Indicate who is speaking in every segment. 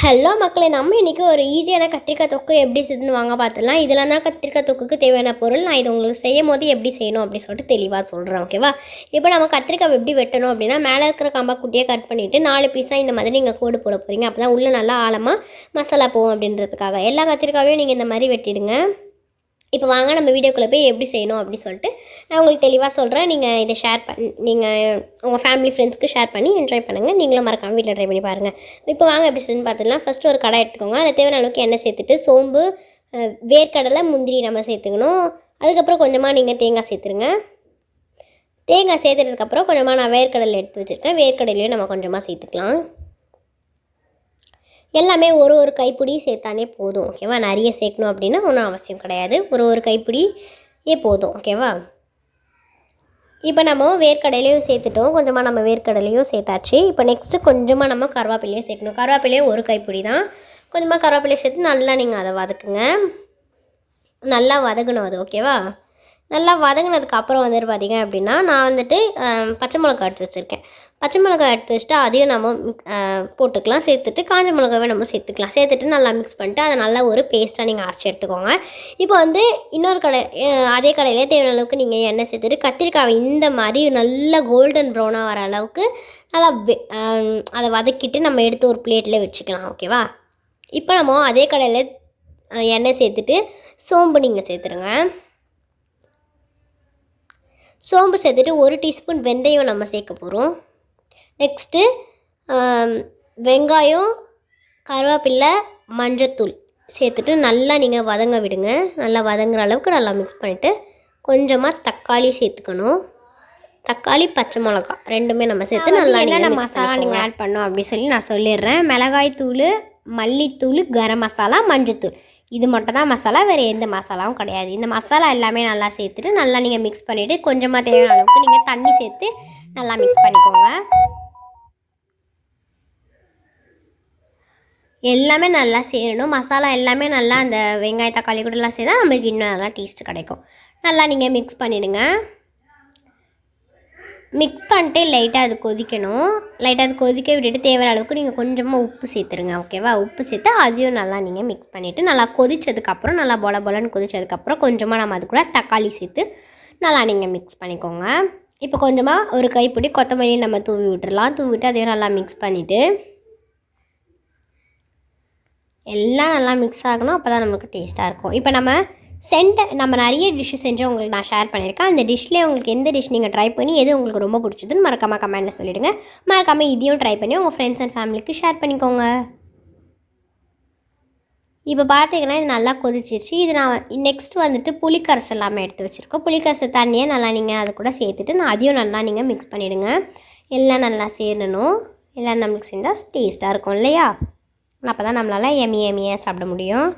Speaker 1: Hello மக்களை நம்ம இன்றைக்கி ஒரு ஈஸியான கத்திரிக்காய் தொக்கு எப்படி செய்யுதுன்னு வாங்க பார்த்துலாம் இதெல்லாம் தான் கத்திரிக்காய் தொக்குக்கு தேவையான பொருள். நான் இது உங்களுக்கு செய்யும் போது எப்படி செய்யணும் அப்படின்னு சொல்லிட்டு தெளிவாக சொல்கிறேன் ஓகேவா இப்போ நம்ம கத்திரிக்காய் எப்படி வெட்டணும் அப்படின்னா மேலே இருக்கிற கம்பா குட்டியை கட் பண்ணிவிட்டு நாலு பீஸாக இந்த மாதிரி நீங்கள் கோடு போட போகிறீங்க அப்போ தான் உள்ளே நல்லா ஆழமாக மசாலா போகும் அப்படின்றதுக்காக. எல்லா கத்திரிக்காயும் நீங்கள் இந்த மாதிரி வெட்டிடுங்க. இப்போ வாங்க நம்ம வீடியோக்குள்ளே போய் எப்படி செய்யணும் அப்படின்னு சொல்லிட்டு நான் உங்களுக்கு தெளிவாக சொல்கிறேன் நீங்கள் இதை ஷேர் பண் நீங்கள் உங்கள் ஃபேமிலி ஃப்ரெண்ட்ஸ்க்கு ஷேர் பண்ணி என்ஜாய் பண்ணுங்கள் நீங்களும் மறக்காமல் வீட்டில் ட்ரை பண்ணி பாருங்கள் இப்போ வாங்க எப்படி செய்யணும்னு பார்த்துக்கலாம் ஃபஸ்ட்டு ஒரு கடை எடுத்துக்கோங்க. அதில் தேவையான அளவுக்கு எண்ணெய் சேர்த்துட்டு சோம்பு வேர்க்கடலை முந்திரி நம்ம சேர்த்துக்கணும். அதுக்கப்புறம் கொஞ்சமாக நீங்கள் தேங்காய் சேர்த்துருங்க. தேங்காய் சேர்த்துறதுக்கப்புறம் கொஞ்சமாக நான் வேர்க்கடலை எடுத்து வச்சுருக்கேன். வேர்க்கடலையும் நம்ம கொஞ்சமாக சேர்த்துக்கலாம். எல்லாமே ஒரு ஒரு கைப்பிடி சேர்த்தாலே போதும் ஓகேவா நிறைய சேர்க்கணும் அப்படின்னா ஒன்றும் அவசியம் கிடையாது. ஒரு ஒரு கைப்பிடியே போதும் ஓகேவா இப்போ நம்ம வேர்க்கடலையும் சேர்த்துட்டோம். கொஞ்சமாக நம்ம வேர்க்கடலையும் சேர்த்தாச்சு. இப்போ நெக்ஸ்ட்டு கொஞ்சமாக நம்ம கருவேப்பிலையும் சேர்க்கணும். கருவேப்பிலையும் ஒரு கைப்பிடி தான். கொஞ்சமாக கருவேப்பிலையை சேர்த்து நல்லா நீங்கள் அதை வதக்குங்க. நல்லா வதக்கணும் அது ஓகேவா நல்லா வதங்கினதுக்கு அப்புறம் வந்துட்டு பார்த்தீங்க அப்படின்னா நான் வந்துட்டு பச்சை மிளகா எடுத்து வச்சுருக்கேன். பச்சை மிளகாய் எடுத்து வச்சுட்டு அதையும் நம்ம போட்டுக்கலாம். சேர்த்துட்டு காஞ்ச மிளகாவே நம்ம சேர்த்துக்கலாம். சேர்த்துட்டு நல்லா மிக்ஸ் பண்ணிட்டு அதை நல்லா ஒரு பேஸ்ட்டாக நீங்கள் அரைச்சி எடுத்துக்கோங்க. இப்போ வந்து இன்னொரு கடை அதே கடையிலே தேவையான அளவுக்கு நீங்கள் எண்ணெய் சேர்த்துட்டு கத்திரிக்காவை இந்த மாதிரி நல்லா கோல்டன் ப்ரௌனாக வர அளவுக்கு நல்லா வெ- அதை வதக்கிட்டு நம்ம எடுத்து ஒரு பிளேட்டில் வச்சுக்கலாம். ஓகேவா இப்போ நம்ம அதே கடையில் எண்ணெய் சேர்த்துட்டு சோம்பு நீங்கள் சேர்த்துருங்க. சோம்பு சேர்த்துட்டு ஒரு டீஸ்பூன் வெந்தயம் நம்ம சேர்க்க போகிறோம் நெக்ஸ்ட்டு வெங்காயம் கருவேப்பில்லை மஞ்சத்தூள் சேர்த்துட்டு நல்லா நீங்கள் வதங்க விடுங்க. நல்லா வதங்குற அளவுக்கு நல்லா மிக்ஸ் பண்ணிவிட்டு கொஞ்சமாக தக்காளி சேர்த்துக்கணும். தக்காளி பச்சை மிளகா ரெண்டுமே நம்ம சேர்த்து நல்லா என்னென்ன மசாலா நீங்கள் ஆட் பண்ணோம் அப்படின்னு சொல்லி நான் சொல்லிடுறேன். மிளகாய் தூள் மல்லித்தூள் கரம் மசாலா மஞ்சத்தூள். இது மட்டும் தான் மசாலா வேறு எந்த மசாலாவும் கிடையாது. இந்த மசாலா எல்லாமே நல்லா சேர்த்துட்டு நல்லா நீங்கள் மிக்ஸ் பண்ணிவிட்டு கொஞ்சமாக தேவையான அளவுக்கு நீங்கள் தண்ணி சேர்த்து நல்லா மிக்ஸ் பண்ணிக்கோங்க. எல்லாமே நல்லா சேரணும் மசாலா எல்லாமே நல்லா அந்த வெங்காய தக்காளி கூட எல்லாம் சேர்த்தா நம்மளுக்கு இன்னும் நல்லா டேஸ்ட் கிடைக்கும். நல்லா நீங்கள் மிக்ஸ் பண்ணிவிடுங்க மிக்ஸ் பண்ணிட்டு லைட்டாக அது கொதிக்கணும். லைட்டாக அது கொதிக்க விட்டுட்டு தேவையான அளவுக்கு நீங்கள் கொஞ்சமாக உப்பு சேர்த்துருங்க. ஓகேவா உப்பு சேர்த்து அதையும் நல்லா நீங்கள் மிக்ஸ் பண்ணிவிட்டு நல்லா கொதித்ததுக்கப்புறம் நல்லா பொல பொலன்னு கொதித்ததுக்கப்புறம் கொஞ்சமாக நம்ம அது கூட தக்காளி சேர்த்து நல்லா நீங்கள் மிக்ஸ் பண்ணிக்கோங்க. இப்போ கொஞ்சமாக ஒரு கைப்பிடி கொத்தமல்லி நம்ம தூவி விட்டுடலாம் தூவி விட்டு அதையும் நல்லா மிக்ஸ் பண்ணிவிட்டு எல்லாம் நல்லா மிக்ஸ் ஆகணும் அப்போ தான் நம்மளுக்கு டேஸ்ட்டாக இருக்கும். இப்போ நம்ம சென்ட நம்ம நிறைய டிஷ்ஷு செஞ்சு உங்களுக்கு நான் ஷேர் பண்ணியிருக்கேன். அந்த டிஷ்லேயே உங்களுக்கு எந்த டிஷ் நீங்கள் ட்ரை பண்ணி எது உங்களுக்கு ரொம்ப பிடிச்சதுன்னு மறக்காமல் கமெண்ட்டில் சொல்லிவிடுங்க மறக்காமல் இதையும் ட்ரை பண்ணி உங்கள் ஃப்ரெண்ட்ஸ் அண்ட் ஃபேமிலிக்கு ஷேர் பண்ணிக்கோங்க. இப்போ பார்த்தீங்கன்னா இது நல்லா கொதிச்சிருச்சு. இது நான் நெக்ஸ்ட் வந்துட்டு புளிக்கரசு எல்லாமே எடுத்து வச்சுருக்கோம். புளிக்கரசு தண்ணியை நல்லா நீங்கள் அது கூட சேர்த்துட்டு நான் அதையும் நல்லா நீங்கள் மிக்ஸ் பண்ணிவிடுங்க எல்லாம் நல்லா சேரணும் எல்லாம் நம்மளுக்கு சேர்ந்தால் டேஸ்ட்டாக இருக்கும் இல்லையா? அப்போ தான் நம்மளால் எமி எமியாக சாப்பிட முடியும்.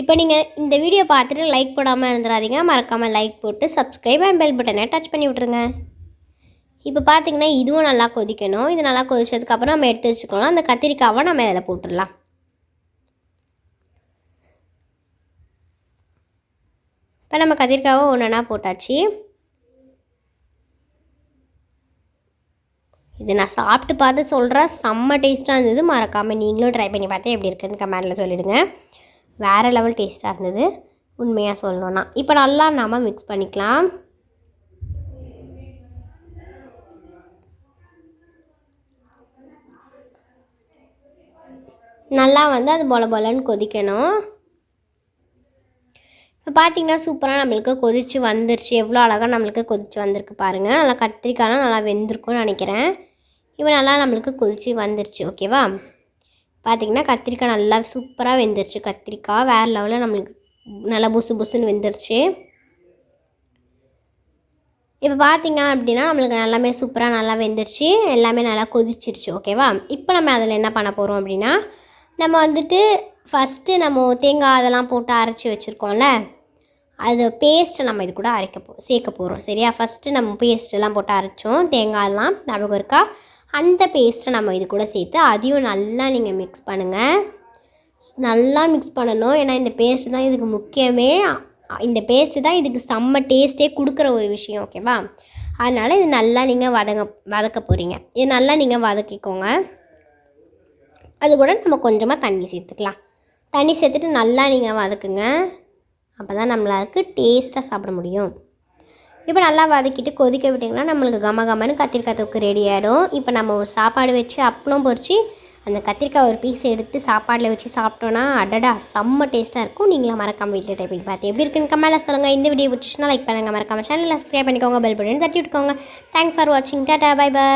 Speaker 1: இப்போ நீங்கள் இந்த வீடியோ பார்த்துட்டு லைக் போடாமல் இருந்துடாதீங்க. மறக்காமல் லைக் போட்டு சப்ஸ்கிரைப் அண்ட் பெல் பட்டனை டச் பண்ணி விட்ருங்க இப்போ பார்த்தீங்கன்னா இதுவும் நல்லா கொதிக்கணும். இது நல்லா கொதிச்சதுக்கப்புறம் நம்ம எடுத்து வச்சுக்கணும். அந்த கத்திரிக்காவை நம்ம இதில் போட்டுடலாம். இப்போ நம்ம கத்திரிக்காவை ஒன்றா போட்டாச்சு. இது நான் சாப்பிட்டு பார்த்து சொல்கிறேன் செம்ம டேஸ்ட்டாக இருந்தது. மறக்காமல் நீங்களும் ட்ரை பண்ணி பார்த்து எப்படி இருக்குன்னு கமெண்டில் சொல்லிவிடுங்க வேறு லெவல் டேஸ்ட்டாக இருந்தது. உண்மையாக சொல்லணும்னா. இப்போ நல்லா நம்ம மிக்ஸ் பண்ணிக்கலாம். நல்லா வந்து அது பொல பொலன்னு கொதிக்கணும். இப்போ பார்த்திங்கன்னா சூப்பராக நம்மளுக்கு கொதிச்சு வந்துருச்சு. எவ்வளோ அழகாக நம்மளுக்கு கொதிச்சு வந்திருக்கு பாருங்கள் நல்லா கத்திரிக்காய்லாம் நல்லா வெந்திருக்கும்னு நினைக்கிறேன். இப்போ நல்லா நம்மளுக்கு கொதிச்சு வந்துருச்சு ஓகேவா? பார்த்தீங்கன்னா கத்திரிக்காய் நல்லா சூப்பராக வெந்துருச்சு. கத்திரிக்காய் வேறு லெவலில் நம்மளுக்கு நல்லா புசு புசுன்னு வெந்துருச்சு. இப்போ பார்த்திங்க அப்படின்னா நம்மளுக்கு எல்லாமே சூப்பராக நல்லா வெந்துருச்சு. எல்லாமே நல்லா கொதிச்சிருச்சு ஓகேவா? இப்போ நம்ம அதில் என்ன பண்ண போகிறோம் அப்படின்னா நம்ம வந்துட்டு ஃபஸ்ட்டு நம்ம தேங்காய் அதெல்லாம் போட்டு அரைச்சி வச்சுருக்கோம்ல அது பேஸ்ட்டை நம்ம இது கூட அரைக்க போ சேர்க்க போகிறோம் சரியா? ஃபஸ்ட்டு நம்ம பேஸ்ட்டெல்லாம் போட்டு அரைச்சோம் தேங்காயெல்லாம் ஞாபகம் இருக்கா? அந்த பேஸ்ட்டை நம்ம இது கூட சேர்த்து அதையும் நல்லா நீங்கள் மிக்ஸ் பண்ணுங்கள் நல்லா மிக்ஸ் பண்ணணும். ஏன்னா இந்த பேஸ்ட்டு தான் இதுக்கு முக்கியமே. இந்த பேஸ்ட்டு தான் இதுக்கு செம்ம டேஸ்ட்டே கொடுக்குற ஒரு விஷயம் ஓகேவா அதனால் இது நல்லா நீங்கள் வதங்க வதக்க போகிறீங்க இது நல்லா நீங்கள் வதக்கிக்கோங்க. அது கூட நம்ம கொஞ்சமாக தண்ணி சேர்த்துக்கலாம். தண்ணி சேர்த்துட்டு நல்லா நீங்கள் வதக்குங்க. அப்போ தான் நம்மளுக்கு டேஸ்ட்டாக சாப்பிட முடியும். இப்போ நல்லா வதக்கிட்டு கொதிக்க விட்டிங்கன்னா நம்மளுக்கு கம கமன்னு கத்திரிக்காய் தொக்கு ரெடி ஆகிடும் இப்போ நம்ம ஒரு சாப்பாடு வச்சு அப்பளம் பொறிச்சு அந்த கத்திரிக்காய் ஒரு பீஸ் எடுத்து சாப்பாடில் வச்சு சாப்பிட்டோன்னா அடடா செம்ம டேஸ்ட்டாக இருக்கும். நீங்களும் மறக்காமல் வீட்டில் டைப் பண்ணி பார்த்து எப்படி இருக்குன்னு கமெண்ட்டில் சொல்லுங்கள் இந்த வீடியோ பிடிச்சிச்சுன்னா லைக் பண்ணுங்கள் மறக்காமல் சேனலில் சப்ஸ்கிரைப் பண்ணிக்கோங்க பெல் பட்டன் தட்டி விட்டுக்கோங்க. தேங்க்ஸ் ஃபார் வாட்சிங் டாட்டா பை பை